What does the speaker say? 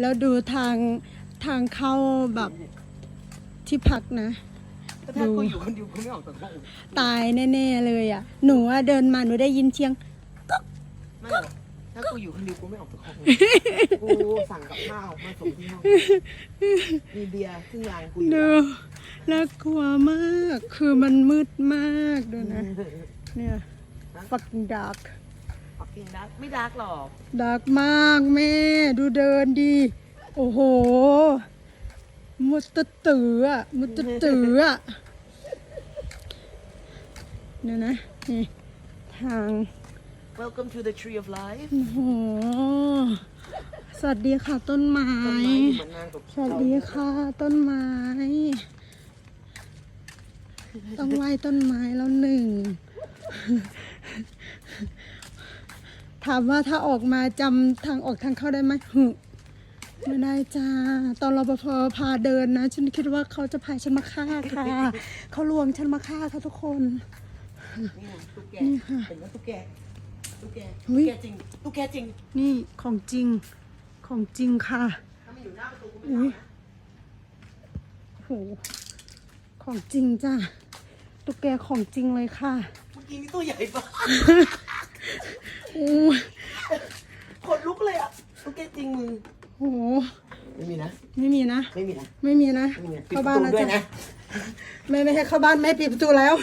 แล้วดูทางทางเข้าแบบที่พักนะ ถ้ากูอยู่คนเดียวกูไม่ออกจากห้องตายแน่ๆเลยอะ หนูอะเดินมาหนูได้ยินเชียง ไม่หรอกถ้ากูอยู่คนเดียวกูไม่ออกจากห้องกูสั่งกับข้าวมาส่งที่ห้องมีเบียร์ซึ่งรางกูอยู่ดูน่ากลัวมาก คือมันมืดมากดูนะ เนี่ย fucking dark ปักกิ่งดักไม่ดักหรอก dark มากแม่ ดูเดินดี โอ้โห มุดตะตืออะ มุดตะตืออะเนี่ยนะนี่ทาง Welcome to the tree of life โอ้โห สวัสดีค่ะต้นไม้ต้นไม้อยู่เหมือนนางกับสวัสดีค่ะต้นไม้ ต้องไหว้ต้นไม้แล้วหนึ่ง ถามว่าถ้าออกมาจำทางออกทางเข้าได้ไหมหึไม่ได้จ้า ตอนรปภพาเดินนะ ฉันคิดว่าเขาจะพาฉันมาฆ่าค่ะ เขาลวงฉันมาฆ่าค่ะทุกคน นี่ตุ๊กแกนี่ค่ะ เห็นว่าตุ๊กแกตุ๊กแกอุ๊ตุ๊ยกแกจริงตุ๊กแกจริงนี่ของจริง ของจริงค่ะ ถ้ามันอยู่หน้าประตูกูไม่อุ้ยทำนะโห ของจริงจ้ะตุ๊กแกของจริงเลยค่ะ เมื่อกี้นี่ตัวใหญ่ปะอู้ ขนลุกเลยอะตุ๊กแกจริงมึงโหไม่มีนะ ไม่มีนะ ไม่มีนะ ไม่มีนะ ไม่มีนะปิดเข้าประบ้านตูแล้วด้วยจ้ะนะ แม่ไม่ให้เข้าบ้านแม่ปิดประตูแล้ว